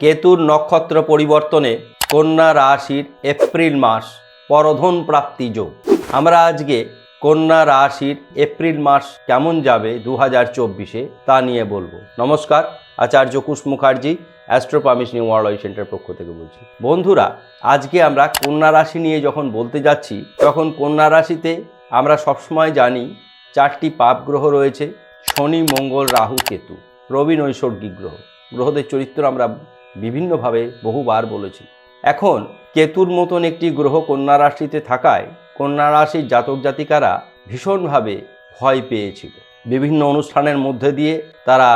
কেতুর নক্ষত্র পরিবর্তনে কন্যা রাশির এপ্রিল মাস পরধন প্রাপ্তি যোগ। আমরা আজকে কন্যা রাশির এপ্রিল মাস কেমন যাবে দু হাজার চব্বিশে তা নিয়ে বলব। নমস্কার, আচার্য কুশ মুখার্জি অ্যাস্ট্রোপামিশ নিউ ওয়ার্ল্ড সেন্টার পক্ষ থেকে বলছি। বন্ধুরা, আজকে আমরা কন্যা রাশি নিয়ে যখন বলতে যাচ্ছি, তখন কন্যা রাশিতে আমরা সবসময় জানি চারটি পাপ গ্রহ রয়েছে, শনি, মঙ্গল, রাহু, কেতু। রবি নৈসর্গিক গ্রহ। গ্রহদের চরিত্র আমরা বিভিন্নভাবে বহুবার বলেছি। এখন কেতুর মতন একটি গ্রহ কন্যা রাশিতে থাকায় কন্যা রাশির জাতক জাতিকারা ভীষণভাবে ভয় পেয়েছিল। বিভিন্ন অনুষ্ঠানের মধ্যে দিয়ে তারা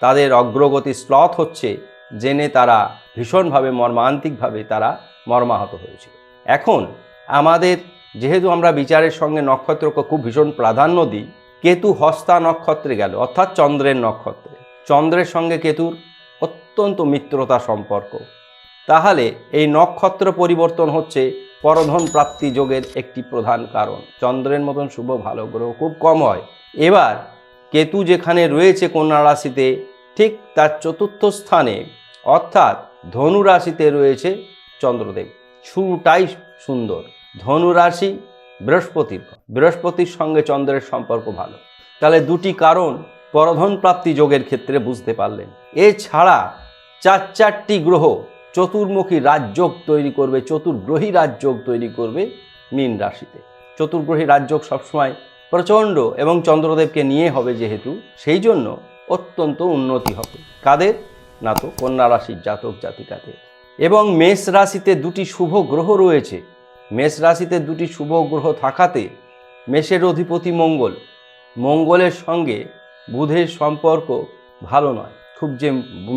তাদের অগ্রগতি স্লথ হচ্ছে জেনে তারা ভীষণভাবে মর্মান্তিকভাবে তারা মর্মাহত হয়েছিল। এখন আমাদের যেহেতু আমরা বিচারের সঙ্গে নক্ষত্রকে খুব ভীষণ প্রাধান্য দিই, কেতু হস্তা নক্ষত্রে গেল, অর্থাৎ চন্দ্রের নক্ষত্রে। চন্দ্রের সঙ্গে কেতুর অত্যন্ত মিত্রতা সম্পর্ক। তাহলে এই নক্ষত্র পরিবর্তন হচ্ছে পরধন প্রাপ্তি যোগের একটি প্রধান কারণ। চন্দ্রের মতন শুভ ভালো গ্রহ খুব কম হয়। এবার কেতু যেখানে রয়েছে কন্যা রাশিতে, ঠিক তার চতুর্থ স্থানে, অর্থাৎ ধনু রাশিতে রয়েছে চন্দ্রদেব। শুরুটাই সুন্দর। ধনু রাশি বৃহস্পতির। বৃহস্পতির সঙ্গে চন্দ্রের সম্পর্ক ভালো। তাহলে দুটি কারণ পরধন প্রাপ্তি যোগের ক্ষেত্রে বুঝতে পারলেন। এছাড়া চার চারটি গ্রহ চতুর্মুখী রাজযোগ তৈরি করবে, চতুর্গ্রহী রাজযোগ তৈরি করবে মীন রাশিতে। চতুর্গ্রহী রাজযোগ সবসময় প্রচণ্ড এবং চন্দ্রদেবকে নিয়ে হবে যেহেতু, সেই জন্য অত্যন্ত উন্নতি হবে। কাদের? না তো কন্যা রাশির জাতক জাতিকাদের। এবং মেষ রাশিতে দুটি শুভ গ্রহ রয়েছে। মেষ রাশিতে দুটি শুভ গ্রহ থাকাতে মেষের অধিপতি মঙ্গল। মঙ্গলের সঙ্গে বুধের সম্পর্ক ভালো নয়। খুব যে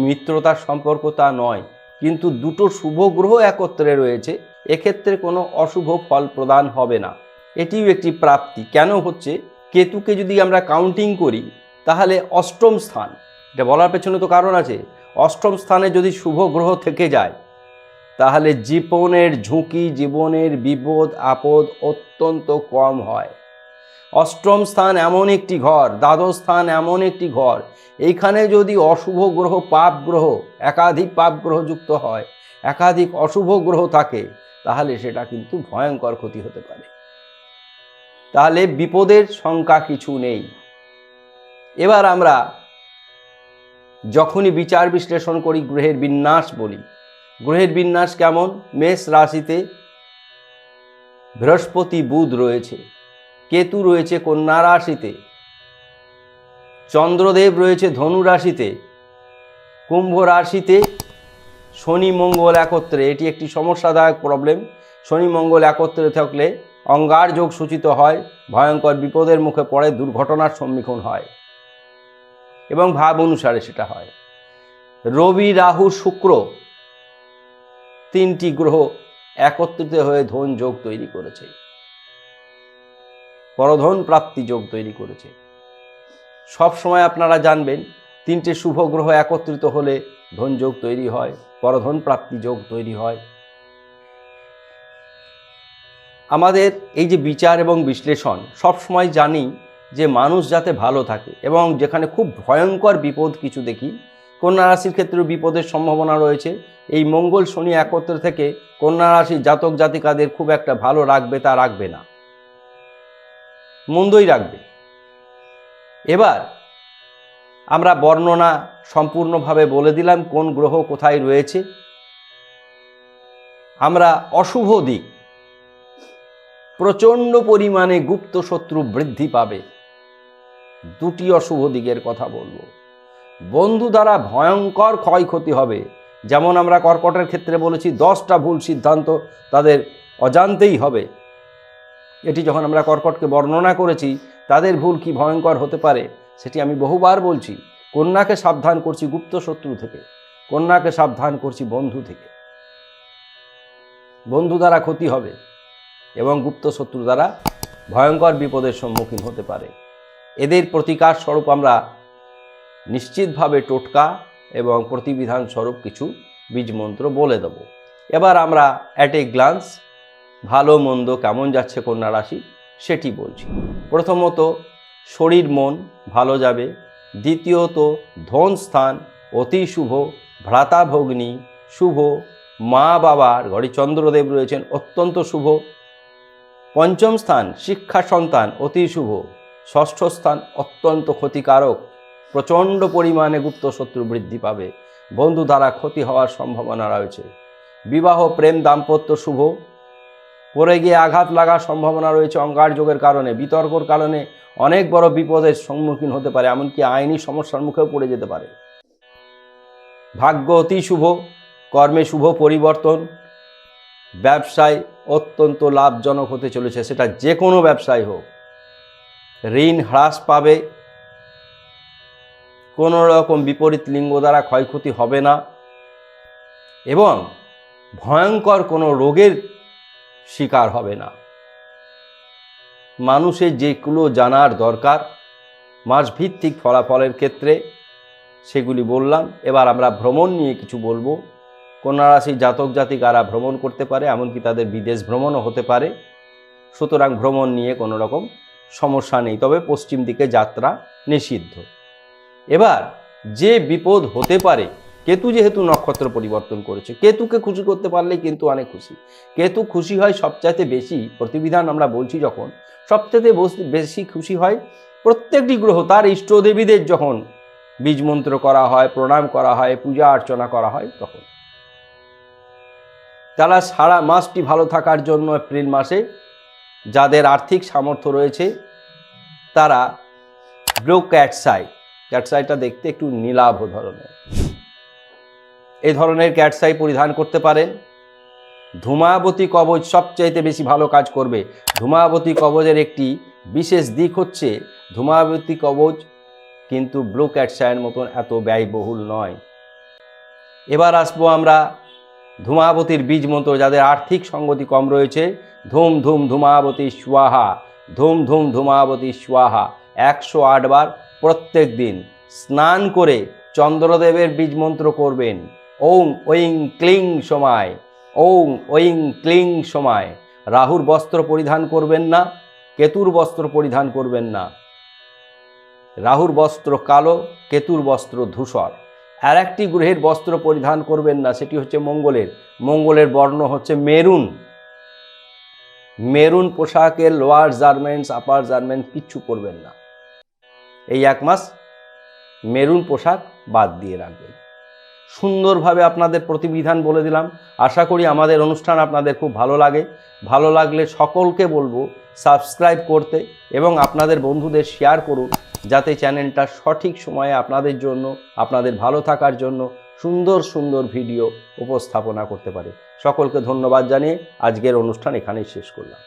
মিত্রতার সম্পর্ক তা নয়, কিন্তু দুটো শুভ গ্রহ একত্রে রয়েছে, এক্ষেত্রে কোনো অশুভ ফল প্রদান হবে না। এটিও একটি প্রাপ্তি। কেন হচ্ছে? কেতুকে যদি আমরা কাউন্টিং করি, তাহলে অষ্টম স্থান। এটা বলার পেছনে তো কারণ আছে। অষ্টম স্থানে যদি শুভ গ্রহ থেকে যায়, তাহলে জীবনের ঝুঁকি, জীবনের বিপদ, আপদ অত্যন্ত কম হয়। অষ্টম স্থান এমন একটি ঘর, দ্বাদশ স্থান এমন একটি ঘর। এইখানে যদি অশুভ গ্রহ, পাপ গ্রহ, একাধিক পাপ গ্রহ যুক্ত হয়, একাধিক অশুভ গ্রহ থাকে, তাহলে সেটা কিন্তু ভয়ঙ্কর ক্ষতি হতে পারে। তাহলে বিপদের সংখ্যা কিছু নেই। এবার আমরা যখনই বিচার বিশ্লেষণ করি, গ্রহের বিন্যাস বলি। গ্রহের বিন্যাস কেমন? মেষ রাশিতে বৃহস্পতি, বুধ রয়েছে। কেতু রয়েছে কন্যা রাশিতে, চন্দ্রদেব রয়েছে ধনু রাশিতে, কুম্ভ রাশিতে, শনি মঙ্গল একত্রে। এটি একটি সমস্যাদায়ক প্রবলেম শনি মঙ্গল একত্রে থাকলে অঙ্গার যোগ সূচিত হয়, ভয়ঙ্কর বিপদের মুখে পড়ে, দুর্ঘটনার সম্মুখীন হয় এবং ভাব অনুসারে সেটা হয়। রবি, রাহু, শুক্র তিনটি গ্রহ একত্রিত হয়ে ধন যোগ তৈরি করেছে। পরধন প্রাপ্তি যোগ তৈরি করেছে। সব সময় আপনারা জানবেন, তিনটে শুভ গ্রহ একত্রিত হলে ধন যোগ তৈরি হয়, পরধন প্রাপ্তি যোগ তৈরি হয়। আমাদের এই যে বিচার এবং বিশ্লেষণ, সব সময় জানি যে মানুষ যাতে ভালো থাকে এবং যেখানে খুব ভয়ঙ্কর বিপদ কিছু দেখি, কন্যা রাশির ক্ষেত্রেও বিপদের সম্ভাবনা রয়েছে। এই মঙ্গল শনি একত্র থেকে কন্যা রাশির জাতক জাতিকাদের খুব একটা ভালো রাখবে তা রাখবে না। মন্দই রাখবে। এবার আমরা বর্ণনা সম্পূর্ণভাবে বলে দিলাম কোন গ্রহ কোথায় রয়েছে। আমরা অশুভ দিক, প্রচণ্ড পরিমাণে গুপ্ত শত্রু বৃদ্ধি পাবে। দুটি অশুভ দিকের কথা বলব। বন্ধু দ্বারা ভয়ঙ্কর ক্ষয়ক্ষতি হবে। যেমন আমরা কর্কটের ক্ষেত্রে বলেছি, দশটা ভুল সিদ্ধান্ত তাদের অজান্তেই হবে। এটি যখন আমরা কর্কটকে বর্ণনা করেছি, তাদের ভুল কি ভয়ঙ্কর হতে পারে, সেটি আমি বহুবার বলছি। কন্যাকে সাবধান করছি গুপ্ত শত্রু থেকে, কন্যাকে সাবধান করছি বন্ধু থেকে। বন্ধু দ্বারা ক্ষতি হবে এবং গুপ্ত শত্রু দ্বারা ভয়ঙ্কর বিপদের সম্মুখীন হতে পারে। এদের প্রতিকার স্বরূপ আমরা নিশ্চিতভাবে টোটকা এবং প্রতিবিধান স্বরূপ কিছু বীজমন্ত্র বলে দেব। এবার আমরা অ্যাট এ গ্লান্স ভালো, মন্দ, কেমন যাচ্ছে কন্যা রাশি, সেটি বলছি। প্রথমত, শরীর মন ভালো যাবে। দ্বিতীয়ত, ধন স্থান অতি শুভ, ভ্রাতা ভগ্নী শুভ, মা বাবার ঘরে চন্দ্রদেব রয়েছেন, অত্যন্ত শুভ। পঞ্চম স্থান, শিক্ষা সন্তান অতি শুভ। ষষ্ঠ স্থান, অত্যন্ত ক্ষতিকারক। প্রচণ্ড পরিমাণে গুপ্ত শত্রু বৃদ্ধি পাবে। বন্ধু দ্বারা ক্ষতি হওয়ার সম্ভাবনা রয়েছে। বিবাহ, প্রেম, দাম্পত্য শুভ। পরে গিয়ে আঘাত লাগার সম্ভাবনা রয়েছে অঙ্গার যোগের কারণে। বিতর্কর কারণে অনেক বড় বিপদের সম্মুখীন হতে পারে, এমনকি আইনি সমস্যার মুখেও পড়ে যেতে পারে। ভাগ্য অতি শুভ, কর্মে শুভ পরিবর্তন, ব্যবসায় অত্যন্ত লাভজনক হতে চলেছে, সেটা যে কোনো ব্যবসায় হোক। ঋণ হ্রাস পাবে, কোনো রকম বিপরীত লিঙ্গ দ্বারা ক্ষয়ক্ষতি হবে না, এবং ভয়ঙ্কর কোনো রোগের শিকার হবে না। মানুষের যেগুলো জানার দরকার মাস ভিত্তিক ফলাফলের ক্ষেত্রে সেগুলি বললাম। এবার আমরা ভ্রমণ নিয়ে কিছু বলব। কন্যা রাশির জাতক জাতিকারা ভ্রমণ করতে পারে, এমনকি তাদের বিদেশ ভ্রমণও হতে পারে। সুতরাং ভ্রমণ নিয়ে কোনো রকম সমস্যা নেই, তবে পশ্চিম দিকে যাত্রা নিষিদ্ধ। এবার যে বিপদ হতে পারে কেতু যেহেতু নক্ষত্র পরিবর্তন করেছে, কেতুকে খুশি করতে পারলে কিন্তু অনেক খুশি। কেতু খুশি হয় সবচাইতে বেশি, প্রতিবিধান আমরা বলছি যখন সবচাইতে বেশি খুশি হয় প্রত্যেকটি গ্রহ, তার ইষ্টদেবীদের যখন বীজ মন্ত্র করা হয়, প্রণাম করা হয়, পূজা অর্চনা করা হয় তখন। তারা সারা মাসটি ভালো থাকার জন্য এপ্রিল মাসে যাদের আর্থিক সামর্থ্য রয়েছে, তারা ব্লু ক্যাটসাই, ক্যাটসাইটা দেখতে একটু নীলাভ ধরনের। এই ধরনের ক্যাটসাই পরিধান করতে পারেন। ধূমাবতী কবচ সবচাইতে বেশি ভালো কাজ করবে। ধূমাবতী কবচের একটি বিশেষ দিক হচ্ছে, ধূমাবতী কবচ কিন্তু ব্লু ক্যাটসাইয়ের মতন এত ব্যয়বহুল নয়। এবার আসব আমরা ধূমাবতীর বীজ মন্ত্র, যাদের আর্থিক সঙ্গতি কম রয়েছে। ধুম ধুম ধূমাবতী স্বাহা, ধুম ধুম ধূমাবতী স্বাহা, একশো আটবার প্রত্যেক দিন স্নান করে চন্দ্রদেবের বীজ মন্ত্র করবেন। ওং ওইং ক্লিং সময়। ওং ওইং ক্লিং সময়। রাহুর বস্ত্র পরিধান করবেন না, কেতুর বস্ত্র পরিধান করবেন না। রাহুর বস্ত্র কালো, কেতুর বস্ত্র ধূসর। আর একটি গ্রহের বস্ত্র পরিধান করবেন না, সেটি হচ্ছে মঙ্গলের। মঙ্গলের বর্ণ হচ্ছে মেরুন। মেরুন পোশাকের লোয়ার জার্মেন্টস আপার জার্মেন্টস কিচ্ছু করবেন না। এই এক মাস মেরুন পোশাক বাদ দিয়ে রাখবেন। সুন্দরভাবে আপনাদের প্রতিবিধান বলে দিলাম। আশা করি আমাদের অনুষ্ঠান আপনাদের খুব ভালো লাগে। ভালো লাগলে সকলকে বলব, সাবস্ক্রাইব করতে এবং আপনাদের বন্ধুদের শেয়ার করুন, যাতে চ্যানেলটা সঠিক সময়ে আপনাদের জন্য, আপনাদের ভালো থাকার জন্য সুন্দর সুন্দর ভিডিও উপস্থাপনা করতে পারে। সকলকে ধন্যবাদ জানিয়ে আজকের অনুষ্ঠান এখানেই শেষ করলাম।